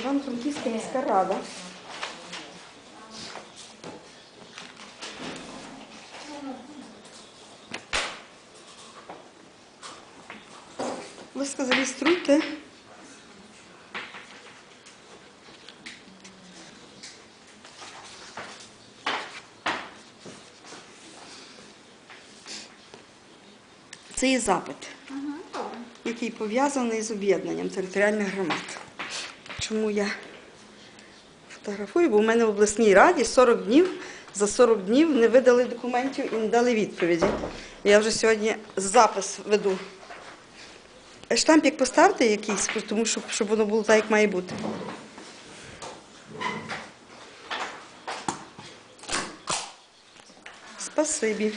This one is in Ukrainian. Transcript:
Івано-Франківська міська рада. Ви сказали, реєструйте. Це є запит, який пов'язаний з об'єднанням територіальних громад. Чому я фотографую? Бо в мене в обласній раді 40 днів, за 40 днів не видали документів і не дали відповіді. Я вже сьогодні запис веду. Штампік поставте якийсь, тому що щоб воно було так, як має бути. Спасибі.